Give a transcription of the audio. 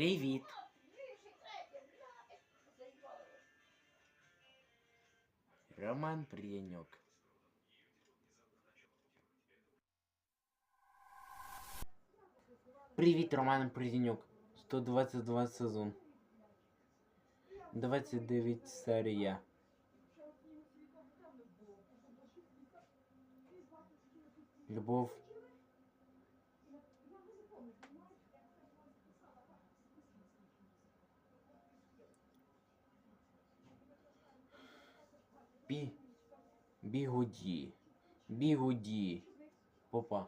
Привет, Роман Прієньок. Привет, Роман Прієньок. 122 сезон. 29 серия. Любовь. Бі. Бігуді. Бігуді. Попа.